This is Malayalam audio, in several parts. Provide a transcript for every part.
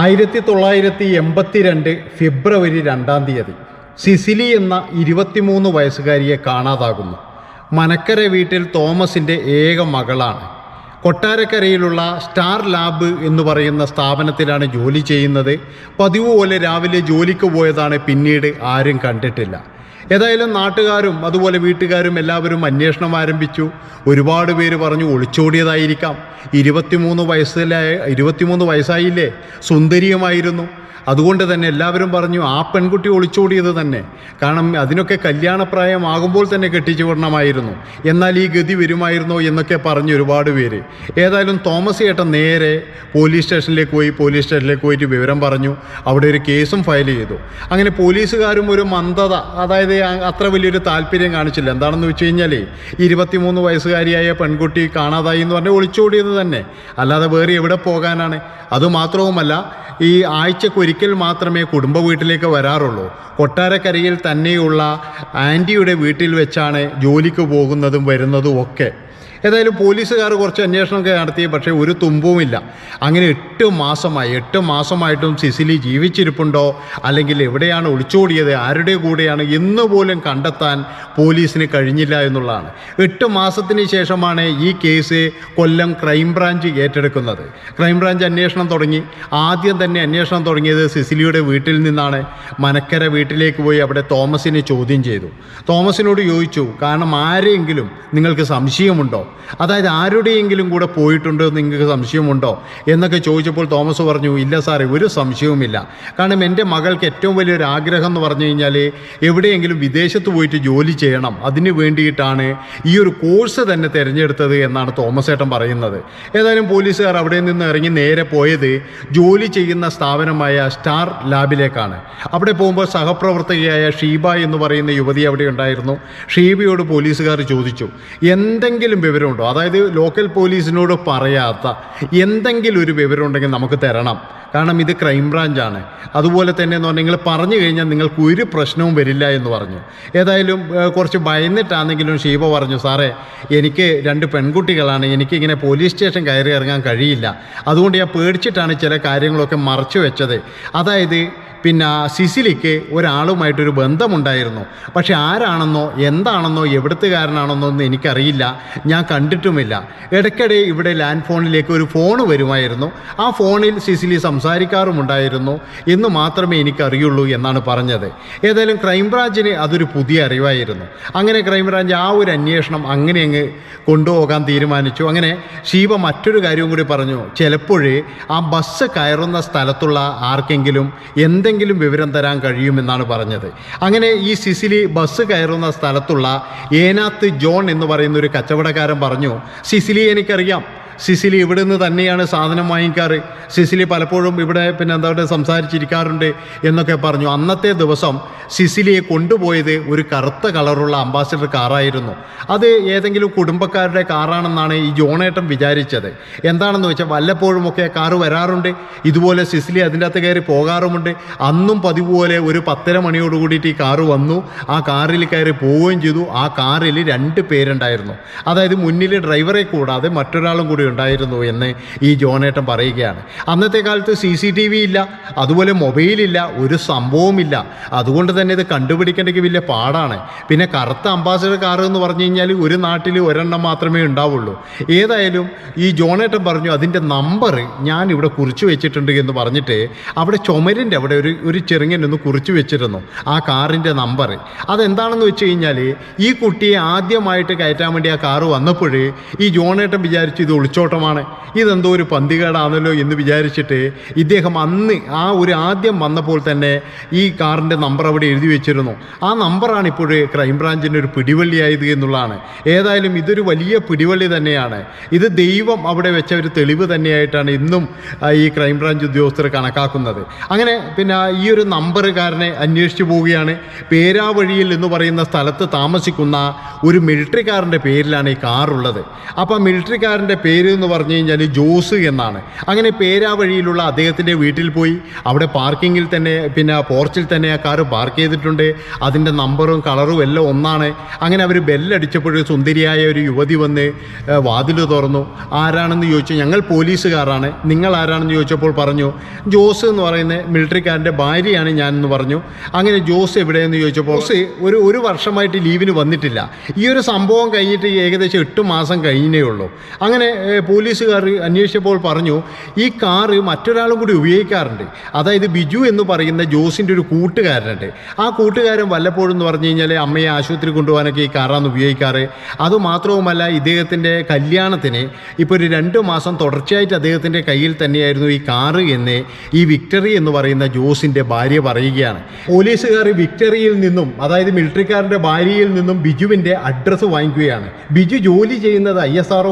ആയിരത്തി തൊള്ളായിരത്തി എൺപത്തിരണ്ട് ഫെബ്രുവരി രണ്ടാം തീയതി സിസിലി എന്ന ഇരുപത്തിമൂന്ന് വയസ്സുകാരിയെ കാണാതാകുന്നു. മനക്കര വീട്ടിൽ തോമസിന്റെ ഏക മകളാണ്. കൊട്ടാരക്കരയിലുള്ള സ്റ്റാർ ലാബ് എന്ന് പറയുന്ന സ്ഥാപനത്തിലാണ് ജോലി ചെയ്യുന്നത്. പതിവ് പോലെ രാവിലെ ജോലിക്ക് പോയതാണ് പിന്നീട് ആരും കണ്ടിട്ടില്ല. ഏതായാലും നാട്ടുകാരും അതുപോലെ വീട്ടുകാരും എല്ലാവരും അന്വേഷണം ആരംഭിച്ചു. ഒരുപാട് പേര് പറഞ്ഞു ഒളിച്ചോടിയതായിരിക്കാം. ഇരുപത്തിമൂന്ന് വയസ്സിലായ ഇരുപത്തിമൂന്ന് വയസ്സായില്ലേ? സുന്ദരിയുമായിരുന്നു. അതുകൊണ്ട് തന്നെ എല്ലാവരും പറഞ്ഞു ആ പെൺകുട്ടി ഒളിച്ചോടിയത് തന്നെ. കാരണം അതിനൊക്കെ കല്യാണപ്രായമാകുമ്പോൾ തന്നെ കെട്ടിച്ചു വിടണമായിരുന്നു എന്നാൽ ഈ ഗതി വരുമായിരുന്നോ എന്നൊക്കെ പറഞ്ഞു ഒരുപാട് പേര്. ഏതായാലും തോമസ് ഏട്ടൻ നേരെ പോലീസ് സ്റ്റേഷനിലേക്ക് പോയി പോലീസ് സ്റ്റേഷനിലേക്ക് പോയിട്ട് വിവരം പറഞ്ഞു. അവിടെ ഒരു കേസും ഫയൽ ചെയ്തു. അങ്ങനെ പോലീസുകാരും ഒരു മന്ദത അതായത് അത്ര വലിയൊരു താല്പര്യം കാണിച്ചില്ല. എന്താണെന്ന് വെച്ച് കഴിഞ്ഞാൽ ഇരുപത്തിമൂന്ന് വയസ്സുകാരിയായ പെൺകുട്ടി കാണാതായി എന്ന് പറഞ്ഞാൽ ഒളിച്ചോടിയത് തന്നെ. അല്ലാതെ വേറെ എവിടെ പോകാനാണ്? അതുമാത്രവുമല്ല ഈ ആഴ്ചക്കൊരിക്കൽ മാത്രമേ കുടുംബ വീട്ടിലേക്ക് വരാറുള്ളൂ. കൊട്ടാരക്കരയിൽ തന്നെയുള്ള ആന്റിയുടെ വീട്ടിൽ വെച്ചാണ് ജോലിക്ക് പോകുന്നതും വരുന്നതും ഒക്കെ. ഏതായാലും പോലീസുകാർ കുറച്ച് അന്വേഷണമൊക്കെ നടത്തി പക്ഷേ ഒരു തുമ്പുമില്ല അങ്ങനെ എട്ട് മാസമായി എട്ട് മാസമായിട്ടും സിസിലി ജീവിച്ചിരിപ്പുണ്ടോ? അല്ലെങ്കിൽ എവിടെയാണ് ഒളിച്ചോടിയത്? ആരുടെ കൂടെയാണ്? എന്ന് പോലും കണ്ടെത്താൻ പോലീസിന് കഴിഞ്ഞില്ല എന്നുള്ളതാണ്. എട്ട് മാസത്തിന് ശേഷമാണ് ഈ കേസ് കൊല്ലം ക്രൈംബ്രാഞ്ച് ഏറ്റെടുക്കുന്നത്. ക്രൈംബ്രാഞ്ച് അന്വേഷണം തുടങ്ങി. ആദ്യം തന്നെ അന്വേഷണം തുടങ്ങിയത് സിസിലിയുടെ വീട്ടിൽ നിന്നാണ്. മനക്കര വീട്ടിലേക്ക് പോയി അവിടെ തോമസിനെ ചോദ്യം ചെയ്തു. തോമസിനോട് ചോദിച്ചു കാരണം ആരെങ്കിലും നിങ്ങൾക്ക് സംശയമുണ്ടോ? അതായത് ആരുടെയെങ്കിലും കൂടെ പോയിട്ടുണ്ടോ എന്ന് നിങ്ങൾക്ക് സംശയമുണ്ടോ എന്നൊക്കെ ചോദിച്ചപ്പോൾ തോമസ് പറഞ്ഞു ഇല്ല സാറേ ഒരു സംശയവുമില്ല. കാരണം എന്റെ മകൾക്ക് ഏറ്റവും വലിയൊരു ആഗ്രഹം എന്ന് പറഞ്ഞു കഴിഞ്ഞാൽ എവിടെയെങ്കിലും വിദേശത്ത് പോയിട്ട് ജോലി ചെയ്യണം. അതിന് വേണ്ടിയിട്ടാണ് ഈ ഒരു കോഴ്സ് തന്നെ തിരഞ്ഞെടുത്തത് എന്നാണ് തോമസ് ഏട്ടൻ പറയുന്നത്. ഏതായാലും പോലീസുകാർ അവിടെ നിന്ന് ഇറങ്ങി നേരെ പോയത് ജോലി ചെയ്യുന്ന സ്ഥാപനമായ സ്റ്റാർ ലാബിലേക്കാണ്. അവിടെ പോകുമ്പോൾ സഹപ്രവർത്തകയായ ഷീബ എന്ന് പറയുന്ന യുവതി അവിടെ ഉണ്ടായിരുന്നു. ഷീബയോട് പോലീസുകാർ ചോദിച്ചു എന്തെങ്കിലും വിവരമുണ്ടോ? അതായത് ലോക്കൽ പോലീസിനോട് പറയാത്ത എന്തെങ്കിലും ഒരു വിവരം ഉണ്ടെങ്കിൽ നമുക്ക് തരണം. കാരണം ഇത് ക്രൈംബ്രാഞ്ചാണ് അതുപോലെ തന്നെ എന്ന് പറഞ്ഞാൽ നിങ്ങൾ പറഞ്ഞു കഴിഞ്ഞാൽ നിങ്ങൾക്ക് ഒരു പ്രശ്നവും വരില്ല എന്ന് പറഞ്ഞു. ഏതായാലും കുറച്ച് ഭയന്നിട്ടാണെങ്കിലും ഷീബ പറഞ്ഞു സാറേ എനിക്ക് രണ്ട് പെൺകുട്ടികളാണ്. എനിക്കിങ്ങനെ പോലീസ് സ്റ്റേഷൻ കയറി ഇറങ്ങാൻ കഴിയില്ല. അതുകൊണ്ട് ഞാൻ പേടിച്ചിട്ടാണ് ചില കാര്യങ്ങളൊക്കെ മറച്ചു വെച്ചത്. അതായത് പിന്നെ സിസിലിക്ക് ഒരാളുമായിട്ടൊരു ബന്ധമുണ്ടായിരുന്നു. പക്ഷെ ആരാണെന്നോ എന്താണെന്നോ എവിടത്തുകാരനാണെന്നോ ഒന്നും എനിക്കറിയില്ല. ഞാൻ കണ്ടിട്ടുമില്ല. ഇടയ്ക്കിടെ ഇവിടെ ലാൻഡ് ഫോണിലേക്ക് ഒരു ഫോൺ വരുമായിരുന്നു. ആ ഫോണിൽ സിസിലി സംസാരിക്കാറുമുണ്ടായിരുന്നു. എന്ന് മാത്രമേ എനിക്കറിയുള്ളൂ എന്നാണ് പറഞ്ഞത്. ഏതായാലും ക്രൈംബ്രാഞ്ചിന് അതൊരു പുതിയ അറിവായിരുന്നു. അങ്ങനെ ക്രൈംബ്രാഞ്ച് ആ ഒരു അന്വേഷണം അങ്ങനെ അങ്ങ് കൊണ്ടുപോകാൻ തീരുമാനിച്ചു. അങ്ങനെ ശീവ മറ്റൊരു കാര്യവും കൂടി പറഞ്ഞു. ചിലപ്പോഴേ ആ ബസ് കയറുന്ന സ്ഥലത്തുള്ള ആർക്കെങ്കിലും എന്തെങ്കിലും വിവരം തരാൻ കഴിയുമെന്നാണ് പറഞ്ഞത്. അങ്ങനെ ഈ സിസിലി ബസ് കയറുന്ന സ്ഥലത്തുള്ള ഏനാത്ത് ജോൺ എന്ന് പറയുന്ന ഒരു കച്ചവടക്കാരൻ പറഞ്ഞു സിസിലി എനിക്കറിയാം. സിസിലി ഇവിടെ നിന്ന് തന്നെയാണ് സാധനം വാങ്ങിക്കാറ്. സിസിലി പലപ്പോഴും ഇവിടെ പിന്നെ എന്താ പറയുക സംസാരിച്ചിരിക്കാറുണ്ട് എന്നൊക്കെ പറഞ്ഞു. അന്നത്തെ ദിവസം സിസിലിയെ കൊണ്ടുപോയത് ഒരു കറുത്ത കളറുള്ള അംബാസിഡർ കാറായിരുന്നു. അത് ഏതെങ്കിലും കുടുംബക്കാരുടെ കാറാണെന്നാണ് ഈ ജോണേട്ടൻ വിചാരിച്ചത്. എന്താണെന്ന് വെച്ചാൽ വല്ലപ്പോഴും ഒക്കെ കാറ് വരാറുണ്ട്. ഇതുപോലെ സിസിലി അതിന്റെ അകത്ത് കയറി പോകാറുമുണ്ട്. അന്നും പതിവ് പോലെ ഒരു പത്തര മണിയോട് കൂടിയിട്ട് ഈ കാറ് വന്നു. ആ കാറിൽ കയറി പോവുകയും ചെയ്തു. ആ കാറിൽ രണ്ട് പേരുണ്ടായിരുന്നു. അതായത് മുന്നിൽ ഡ്രൈവറെ കൂടാതെ മറ്റൊരാളും കൂടി ഉണ്ടായിരുന്നു എന്ന് ഈ ജോനേട്ടൻ പറയുകയാണ്. അന്നത്തെ കാലത്ത് സി സി ടി വി ഇല്ല അതുപോലെ മൊബൈലില്ല ഒരു സംഭവമില്ല അതുകൊണ്ട് തന്നെ ഇത് കണ്ടുപിടിക്കേണ്ടെങ്കിൽ വലിയ പാടാണ്. പിന്നെ കറുത്ത അംബാസഡർ കാർ എന്ന് പറഞ്ഞു കഴിഞ്ഞാൽ ഒരു നാട്ടിൽ ഒരെണ്ണം മാത്രമേ ഉണ്ടാവുള്ളൂ. ഏതായാലും ഈ ജോണേട്ടൻ പറഞ്ഞു അതിന്റെ നമ്പർ ഞാൻ ഇവിടെ കുറിച്ചു വെച്ചിട്ടുണ്ട് എന്ന് പറഞ്ഞിട്ട് അവിടെ ചുമരിന്റെ അവിടെ ഒരു ഒരു ചെറുങ്ങനൊന്ന് കുറിച്ചു വെച്ചിരുന്നു ആ കാറിന്റെ നമ്പർ അതെന്താണെന്ന് വെച്ച് കഴിഞ്ഞാൽ ഈ കുട്ടിയെ ആദ്യമായിട്ട് കയറ്റാൻ വേണ്ടി ആ കാറ് വന്നപ്പോൾ ഈ ജോണേട്ടൻ വിചാരിച്ചു ഇത് ഒളിച്ചോട്ടമാണ് ഇതെന്തോ ഒരു പന്തികേടാണല്ലോ എന്ന് വിചാരിച്ചിട്ട് ഇദ്ദേഹം അന്ന് ആ ഒരു ആദ്യം വന്നപ്പോൾ തന്നെ ഈ കാറിന്റെ നമ്പർ അവിടെ എഴുതി വെച്ചിരുന്നു. ആ നമ്പറാണ് ഇപ്പോൾ ക്രൈംബ്രാഞ്ചിന്റെ ഒരു പിടിവള്ളിയായത് എന്നുള്ളതാണ്. ഏതായാലും ഇതൊരു വലിയ പിടിവള്ളി തന്നെയാണ്. ഇത് ദൈവം അവിടെ വെച്ച ഒരു തെളിവ് തന്നെയായിട്ടാണ് ഇന്നും ഈ ക്രൈംബ്രാഞ്ച് ഉദ്യോഗസ്ഥർ കണക്കാക്കുന്നത്. അങ്ങനെ പിന്നെ ഈ ഒരു നമ്പറുകാരനെ അന്വേഷിച്ചു പോവുകയാണ്. പേരാവഴിയിൽ എന്ന് പറയുന്ന സ്ഥലത്ത് താമസിക്കുന്ന ഒരു മിലിറ്ററിക്കാരന്റെ പേരിലാണ് ഈ കാറുള്ളത്. അപ്പോൾ മിലിറ്ററിക്കാരന്റെ പേര് പേര് എന്ന് പറഞ്ഞു കഴിഞ്ഞാൽ ജോസ് എന്നാണ്. അങ്ങനെ പേരാ വഴിയിലുള്ള അദ്ദേഹത്തിന്റെ വീട്ടിൽ പോയി. അവിടെ പാർക്കിങ്ങിൽ തന്നെ പിന്നെ പോർച്ചിൽ തന്നെ ആ കാറ് പാർക്ക് ചെയ്തിട്ടുണ്ട്. അതിന്റെ നമ്പറും കളറും എല്ലാം ഒന്നാണ്. അങ്ങനെ അവർ ബെല്ലടിച്ചപ്പോൾ സുന്ദരിയായ ഒരു യുവതി വന്ന് വാതിൽ തുറന്നു. ആരാണെന്ന് ചോദിച്ചു? ഞങ്ങൾ പോലീസുകാരാണ്. നിങ്ങൾ ആരാണെന്ന് ചോദിച്ചപ്പോൾ പറഞ്ഞു ജോസ് എന്ന് പറയുന്ന മിലിറ്ററിക്കാരന്റെ ഭാര്യയാണ് ഞാനെന്ന് പറഞ്ഞു. അങ്ങനെ ജോസ് എവിടെയെന്ന് ചോദിച്ചപ്പോൾ ജോസ് ഒരു ഒരു വർഷമായിട്ട് ലീവിന് വന്നിട്ടില്ല. ഈ ഒരു സംഭവം കഴിഞ്ഞിട്ട് ഏകദേശം എട്ട് മാസം കഴിഞ്ഞേ ഉള്ളൂ. അങ്ങനെ പോലീസുകാർ അന്വേഷിച്ചപ്പോൾ പറഞ്ഞു ഈ കാറ് മറ്റൊരാളും കൂടി ഉപയോഗിക്കാറുണ്ട്. അതായത് ബിജു എന്ന് പറയുന്ന ജോസിന്റെ ഒരു കൂട്ടുകാരനുണ്ട്. ആ കൂട്ടുകാരൻ വല്ലപ്പോഴും എന്ന് പറഞ്ഞു കഴിഞ്ഞാൽ അമ്മയെ ആശുപത്രി കൊണ്ടുപോകാനൊക്കെ ഈ കാറാണ് ഉപയോഗിക്കാറ്. അതുമാത്രവുമല്ല ഇദ്ദേഹത്തിന്റെ കല്യാണത്തിന് ഇപ്പോൾ ഒരു രണ്ട് മാസം തുടർച്ചയായിട്ട് അദ്ദേഹത്തിന്റെ കയ്യിൽ തന്നെയായിരുന്നു ഈ കാറ് എന്ന് ഈ വിക്ടറി എന്ന് പറയുന്ന ജോസിന്റെ ഭാര്യ പറയുകയാണ്. പോലീസുകാർ വിക്ടറിയിൽ നിന്നും അതായത് മിലിറ്ററിക്കാരന്റെ ഭാര്യയിൽ നിന്നും ബിജുവിന്റെ അഡ്രസ്സ് വാങ്ങിക്കുകയാണ്. ബിജു ജോലി ചെയ്യുന്നത് ഐ എസ് ആർ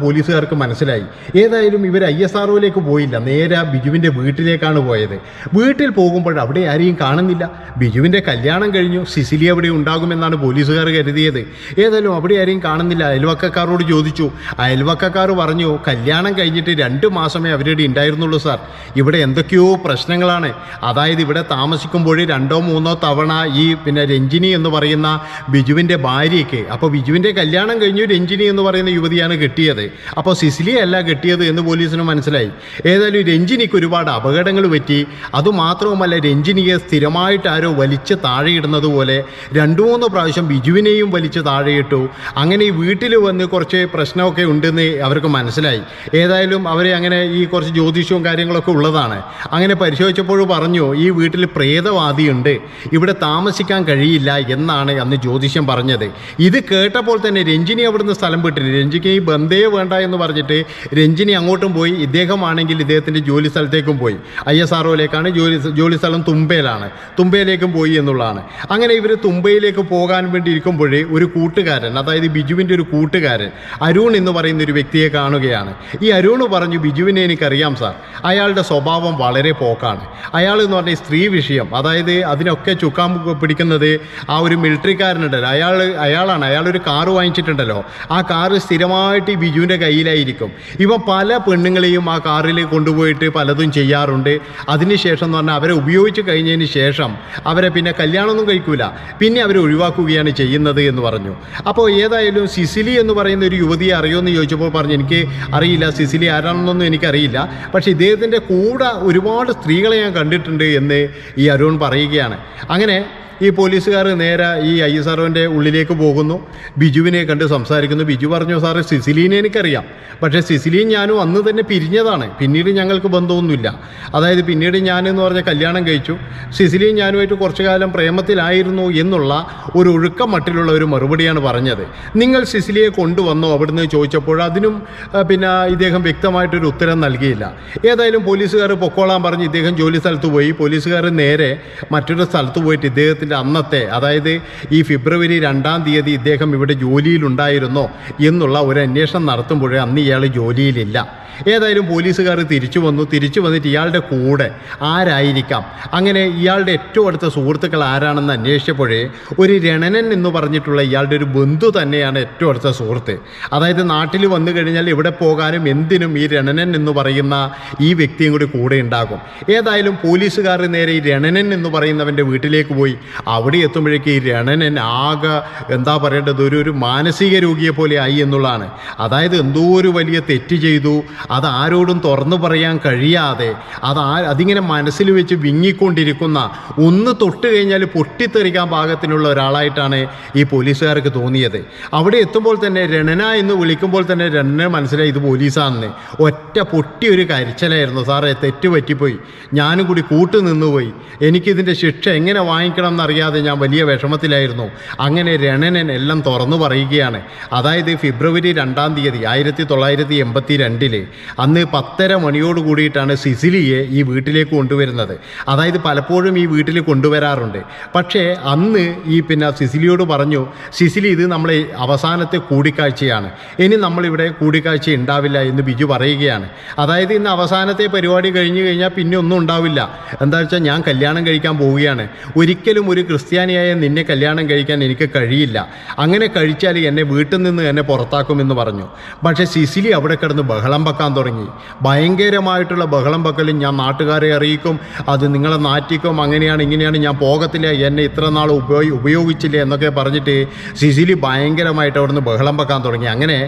പോലീസുകാർക്ക് മനസ്സിലായി. ഏതായാലും ഇവർ ഐ എസ് ആർഒയിലേക്ക് പോയില്ല. നേരെ ബിജുവിന്റെ വീട്ടിലേക്കാണ് പോയത്. വീട്ടിൽ പോകുമ്പോൾ അവിടെ ആരെയും കാണുന്നില്ല. ബിജുവിന്റെ കല്യാണം കഴിഞ്ഞു. സിസിലി അവിടെ ഉണ്ടാകുമെന്നാണ് പോലീസുകാർ കരുതിയത്. ഏതായാലും അവിടെ ആരെയും കാണുന്നില്ല. അയൽവക്കക്കാരോട് ചോദിച്ചു. അയൽവക്കക്കാർ പറഞ്ഞു കല്യാണം കഴിഞ്ഞിട്ട് രണ്ട് മാസമേ അവരുടെ ഉണ്ടായിരുന്നുള്ളൂ സാർ. ഇവിടെ എന്തൊക്കെയോ പ്രശ്നങ്ങളാണ്. അതായത് ഇവിടെ താമസിക്കുമ്പോൾ രണ്ടോ മൂന്നോ തവണ ഈ പിന്നെ രഞ്ജിനി എന്ന് പറയുന്ന ബിജുവിന്റെ ഭാര്യയ്ക്ക്. അപ്പോൾ ബിജുവിന്റെ കല്യാണം കഴിഞ്ഞു രഞ്ജിനി എന്ന് പറയുന്ന യുവതിയാണ് കിട്ടിയത്. അപ്പോൾ സിസിലി അല്ല കെട്ടിയത് എന്ന് പോലീസിന് മനസ്സിലായി. ഏതായാലും രഞ്ജിനിക്ക് ഒരുപാട് അപകടങ്ങൾ പറ്റി. അതുമാത്രവുമല്ല രഞ്ജിനിയെ സ്ഥിരമായിട്ട് ആരോ വലിച്ച് താഴെയിടുന്നത് പോലെ രണ്ടു മൂന്ന് പ്രാവശ്യം ബിജുവിനെയും വലിച്ച് താഴെയിട്ടു. അങ്ങനെ ഈ വീട്ടിൽ വന്ന് കുറച്ച് പ്രശ്നമൊക്കെ ഉണ്ടെന്ന് അവർക്ക് മനസ്സിലായി. ഏതായാലും അവരെ അങ്ങനെ ഈ കുറച്ച് ജ്യോതിഷവും കാര്യങ്ങളൊക്കെ ഉള്ളതാണ്. അങ്ങനെ പരിശോധിച്ചപ്പോൾ പറഞ്ഞു ഈ വീട്ടിൽ പ്രേതവാദിയുണ്ട്. ഇവിടെ താമസിക്കാൻ കഴിയില്ല എന്നാണ് അന്ന് ജ്യോതിഷം പറഞ്ഞത്. ഇത് കേട്ടപ്പോൾ തന്നെ രഞ്ജിനി അവിടുന്ന് സ്ഥലം വിട്ടില്ല. രഞ്ജിക്ക് ഈ ബന്ധേ വേണ്ട എന്ന് പറഞ്ഞിട്ട് രഞ്ജിനി അങ്ങോട്ടും പോയി. ഇദ്ദേഹമാണെങ്കിൽ ഇദ്ദേഹത്തിന്റെ ജോലി സ്ഥലത്തേക്കും പോയി. ഐ എസ് ആർ ഒയിലേക്കാണ് ജോലി ജോലി സ്ഥലം തുമ്പയിലാണ്. തുമ്പയിലേക്കും പോയി എന്നുള്ളതാണ്. അങ്ങനെ ഇവർ തുമ്പയിലേക്ക് പോകാൻ വേണ്ടി ഇരിക്കുമ്പോഴേ ഒരു കൂട്ടുകാരൻ അതായത് ബിജുവിന്റെ ഒരു കൂട്ടുകാരൻ അരുൺ എന്ന് പറയുന്ന ഒരു വ്യക്തിയെ കാണുകയാണ്. ഈ അരുൺ പറഞ്ഞു ബിജുവിനെ എനിക്കറിയാം സാർ. അയാളുടെ സ്വഭാവം വളരെ പോക്കാണ്. അയാൾ എന്ന് പറഞ്ഞ സ്ത്രീ വിഷയം അതായത് അതിനൊക്കെ ചുക്കാൻ പിടിക്കുന്നത് ആ ഒരു മിലിറ്ററിക്കാരനുണ്ടല്ലോ. അയാൾ അയാളാണ്. അയാളൊരു കാറ് വാങ്ങിച്ചിട്ടുണ്ടല്ലോ. ആ കാറ് സ്ഥിരമായിട്ട് ഈ ബിജുവിന്റെ കയ്യിലായിരിക്കും. ഇവ പല പെണ്ണുങ്ങളെയും ആ കാറിൽ കൊണ്ടുപോയിട്ട് പലതും ചെയ്യാറുണ്ട്. അതിനുശേഷം എന്ന് പറഞ്ഞാൽ അവരെ ഉപയോഗിച്ച് കഴിഞ്ഞതിന് ശേഷം അവരെ പിന്നെ കല്യാണമൊന്നും കഴിക്കൂല. പിന്നെ അവരെ ഒഴിവാക്കുകയാണ് ചെയ്യുന്നത് എന്ന് പറഞ്ഞു. അപ്പോൾ ഏതായാലും സിസിലി എന്ന് പറയുന്ന ഒരു യുവതിയെ അറിയുമെന്ന് ചോദിച്ചപ്പോൾ പറഞ്ഞു എനിക്ക് അറിയില്ല സിസിലി ആരാണെന്നൊന്നും എനിക്കറിയില്ല. പക്ഷേ ഇദ്ദേഹത്തിന്റെ കൂടെ ഒരുപാട് സ്ത്രീകളെ ഞാൻ കണ്ടിട്ടുണ്ട് എന്ന് ഈ അരുൺ പറയുകയാണ്. അങ്ങനെ ഈ പോലീസുകാർ നേരെ ഈ ഐ എസ് ആർഒന്റെ ഉള്ളിലേക്ക് പോകുന്നു. ബിജുവിനെ കണ്ട് സംസാരിക്കുന്നു. ബിജു പറഞ്ഞു സാറ് സിസിലീനെ എനിക്കറിയാം. പക്ഷേ സിസിലിയും ഞാനും അന്ന് തന്നെ പിരിഞ്ഞതാണ്. പിന്നീട് ഞങ്ങൾക്ക് ബന്ധമൊന്നുമില്ല. അതായത് പിന്നീട് ഞാനെന്ന് പറഞ്ഞ കല്യാണം കഴിച്ചു. സിസിലിയും ഞാനുമായിട്ട് കുറച്ചു കാലം പ്രേമത്തിലായിരുന്നു എന്നുള്ള ഒരു ഒഴുക്കം മട്ടിലുള്ള ഒരു മറുപടിയാണ് പറഞ്ഞത്. നിങ്ങൾ സിസിലിയെ കൊണ്ടുവന്നോ? അവിടുന്ന് ചോദിച്ചപ്പോൾ അതിനും പിന്നെ ഇദ്ദേഹം വ്യക്തമായിട്ടൊരു ഉത്തരം നൽകിയില്ല. ഏതായാലും പോലീസുകാർ പൊക്കോളാൻ പറഞ്ഞ് ഇദ്ദേഹം ജോലി സ്ഥലത്ത് പോയി. പോലീസുകാർ നേരെ മറ്റൊരു സ്ഥലത്ത് പോയിട്ട് ഇദ്ദേഹത്തിന്റെ അന്നത്തെ അതായത് ഈ ഫെബ്രുവരി രണ്ടാം തീയതി ഇദ്ദേഹം ഇവിടെ ജോലിയിലുണ്ടായിരുന്നോ എന്നുള്ള ഒരു അന്വേഷണം നടത്തുമ്പോഴേ അന്ന് ഇയാൾ ജോലിയിലില്ല. ഏതായാലും പോലീസുകാർ തിരിച്ചു വന്നു. തിരിച്ചു വന്നിട്ട് ഇയാളുടെ കൂടെ ആരായിരിക്കാം? അങ്ങനെ ഇയാളുടെ ഏറ്റവും അടുത്ത സുഹൃത്തുക്കൾ ആരാണെന്ന് അന്വേഷിച്ചപ്പോഴേ ഒരു രണനൻ എന്ന് പറഞ്ഞിട്ടുള്ള ഇയാളുടെ ഒരു ബന്ധു തന്നെയാണ് ഏറ്റവും അടുത്ത സുഹൃത്ത്. അതായത് നാട്ടിൽ വന്നു കഴിഞ്ഞാൽ ഇവിടെ പോകാനും എന്തിനും ഈ രണനൻ എന്ന് പറയുന്ന ഈ വ്യക്തിയും കൂടി കൂടെ ഉണ്ടാകും. ഏതായാലും പോലീസുകാർ നേരെ ഈ രണനൻ എന്ന് പറയുന്നവന്റെ വീട്ടിലേക്ക് പോയി. അവിടെ എത്തുമ്പോഴേക്ക് ഈ രണനൻ ആകെ എന്താ പറയേണ്ടത്? ഒരു ഒരു മാനസിക രോഗിയെ പോലെ ആയി എന്നുള്ളതാണ്. അതായത് എന്തോ ഒരു വലിയ തെറ്റ് ചെയ്തു. അത് ആരോടും തുറന്നു പറയാൻ കഴിയാതെ അത് ആ അതിങ്ങനെ മനസ്സിൽ വെച്ച് വിങ്ങിക്കൊണ്ടിരിക്കുന്ന ഒന്ന് തൊട്ട് കഴിഞ്ഞാൽ പൊട്ടിത്തെറിക്കാൻ പാകത്തിനുള്ള ഒരാളായിട്ടാണ് ഈ പോലീസുകാർക്ക് തോന്നിയത്. അവിടെ എത്തുമ്പോൾ തന്നെ രണന എന്ന് വിളിക്കുമ്പോൾ തന്നെ രണന മനസ്സിലായി ഇത് പോലീസാണെന്ന്. ഒറ്റ പൊട്ടി ഒരു കരിച്ചലായിരുന്നു. സാറേ തെറ്റ് പറ്റിപ്പോയി. ഞാനും കൂടി കൂട്ടു നിന്നുപോയി. എനിക്കിതിന്റെ ശിക്ഷ എങ്ങനെ വാങ്ങിക്കണം എന്നറിയാതെ ഞാൻ വലിയ വിഷമത്തിലായിരുന്നു. അങ്ങനെ രണനൻ എല്ലാം തുറന്നു പറയുകയാണ്. അതായത് ഫെബ്രുവരി രണ്ടാം തീയതി ആയിരത്തി തൊള്ളായിരത്തി എൺപത്തി രണ്ടിൽ അന്ന് പത്തര മണിയോട് കൂടിയിട്ടാണ് സിസിലിയെ ഈ വീട്ടിലേക്ക് കൊണ്ടുവരുന്നത്. അതായത് പലപ്പോഴും ഈ വീട്ടിൽ കൊണ്ടുവരാറുണ്ട്. പക്ഷേ അന്ന് ഈ പിന്നെ സിസിലിയോട് പറഞ്ഞു സിസിലി ഇത് നമ്മളെ അവസാനത്തെ കൂടിക്കാഴ്ചയാണ്. ഇനി നമ്മളിവിടെ കൂടിക്കാഴ്ച ഉണ്ടാവില്ല എന്ന് ബിജു പറയുകയാണ്. അതായത് ഇന്ന് അവസാനത്തെ പരിപാടി കഴിഞ്ഞു കഴിഞ്ഞാൽ പിന്നെ ഒന്നും ഉണ്ടാവില്ല. എന്താ വെച്ചാൽ ഞാൻ കല്യാണം കഴിക്കാൻ പോവുകയാണ്. ഒരിക്കലും ഒരു ക്രിസ്ത്യാനിയായ നിന്നെ കല്യാണം കഴിക്കാൻ എനിക്ക് കഴിയില്ല. അങ്ങനെ കഴിച്ചാൽ എന്നെ വീട്ടിൽ നിന്ന് എന്നെ പുറത്താക്കുമെന്ന് പറഞ്ഞു. പക്ഷേ സിസിലി അവിടെ കിടന്ന് ബഹളം വെക്കാൻ തുടങ്ങി. ഭയങ്കരമായിട്ടുള്ള ബഹളം വെക്കലും ഞാൻ നാട്ടുകാരെ അറിയിക്കും അത് നിങ്ങളെ നാറ്റിക്കും അങ്ങനെയാണ് ഇങ്ങനെയാണ് ഞാൻ പോകത്തില്ല എന്നെ ഇത്ര നാൾ ഉപയോഗി ഉപയോഗിച്ചില്ല എന്നൊക്കെ പറഞ്ഞിട്ട് സിസിലി ഭയങ്കരമായിട്ട് അവിടുന്ന് ബഹളം വെക്കാൻ തുടങ്ങി. അങ്ങനെ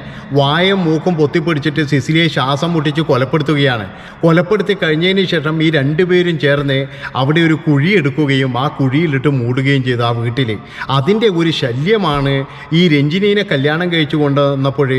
വായും മൂക്കും പൊത്തിപ്പിടിച്ചിട്ട് സിസിലിയെ ശ്വാസം മുട്ടിച്ച് കൊലപ്പെടുത്തുകയാണ്. കൊലപ്പെടുത്തി കഴിഞ്ഞതിന് ശേഷം ഈ രണ്ടുപേരും ചേർന്ന് അവിടെ ഒരു കുഴി എടുക്കുകയും ആ കുഴിയിലിട്ട് മൂടുകയും ചെയ്തു ആ വീട്ടിൽ അതിന്റെ ഒരു ശല്യമാണ് ഈ രഞ്ജിനീനെ കല്യാണം കഴിച്ചു കൊണ്ടുവന്നപ്പോൾ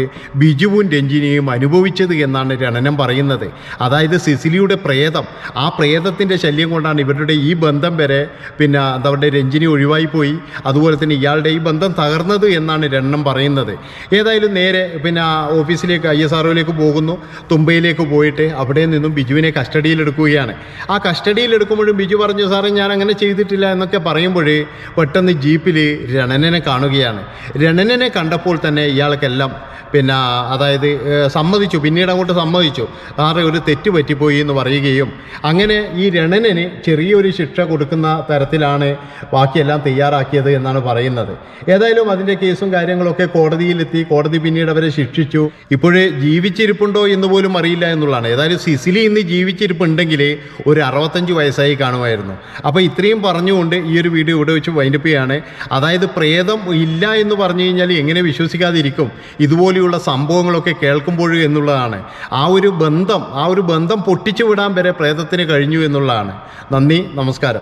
ബിജുവും രഞ്ജിനിയും അനുഭവിച്ചത് എന്നാണ് രണനം പറയുന്നത്. അതായത് സിസിലിയുടെ പ്രേതം. ആ പ്രേതത്തിന്റെ ശല്യം കൊണ്ടാണ് ഇവരുടെ ഈ ബന്ധം വരെ പിന്നെ എന്താ രഞ്ജിനി ഒഴിവായി പോയി. അതുപോലെ തന്നെ ഇയാളുടെ ഈ ബന്ധം തകർന്നത് എന്നാണ് രണനം പറയുന്നത്. ഏതായാലും നേരെ പിന്നെ ഓഫീസിലേക്ക് ഐ എസ് ആർ പോകുന്നു. തുമ്പയിലേക്ക് പോയിട്ട് അവിടെ നിന്നും ബിജുവിനെ കസ്റ്റഡിയിലെടുക്കുകയാണ് ആ കസ്റ്റഡിയിലെടുക്കുമ്പോഴും ബിജു പറഞ്ഞു സാറേ ഞാൻ അങ്ങനെ ചെയ്തിട്ടില്ല എന്നൊക്കെ പറയുമ്പോൾ പെട്ടെന്ന് ജീപ്പിൽ രണനനെ കാണുകയാണ്. രണനനെ കണ്ടപ്പോൾ തന്നെ ഇയാൾക്കെല്ലാം പിന്നെ അതായത് സമ്മതിച്ചു. പിന്നീട് അങ്ങോട്ട് സമ്മതിച്ചു. സാറേ ഒരു തെറ്റ് പറ്റിപ്പോയി എന്ന് പറയുകയും അങ്ങനെ ഈ രണനന് ചെറിയൊരു ശിക്ഷ കൊടുക്കുന്ന തരത്തിലാണ് ബാക്കിയെല്ലാം തയ്യാറാക്കിയത് എന്നാണ് പറയുന്നത്. ഏതായാലും അതിന്റെ കേസും കാര്യങ്ങളൊക്കെ കോടതിയിലെത്തി. കോടതി പിന്നീട് അവരെ ശിക്ഷിച്ചു. ഇപ്പോഴേ ജീവിച്ചിരിപ്പുണ്ടോ എന്ന് പോലും അറിയില്ല എന്നുള്ളതാണ്. ഏതായാലും സിസിലി ഇന്ന് ജീവിച്ചിരിപ്പുണ്ടെങ്കിൽ ഒരു അറുപത്തഞ്ച് വയസ്സായി കാണുമായിരുന്നു. അപ്പോൾ ഇത്രയും പറഞ്ഞുകൊണ്ട് ഈ ഒരു വീഡിയോ ഇവിടെ വെച്ച് വൈൻഡപ്പ് ചെയ്യാണ്. അതായത് പ്രേതം ഇല്ല എന്ന് പറഞ്ഞു കഴിഞ്ഞാൽ എങ്ങനെ വിശ്വസിക്കാതിരിക്കും? ഇതുപോലെയുള്ള സംഭവങ്ങളൊക്കെ കേൾക്കുമ്പോൾ എന്നുള്ളതാണ്. ആ ഒരു ബന്ധം ആ ഒരു ബന്ധം പൊട്ടിച്ചു വിടാൻ വരെ പ്രേതത്തിന് കഴിഞ്ഞു എന്നുള്ളതാണ്. നന്ദി നമസ്കാരം.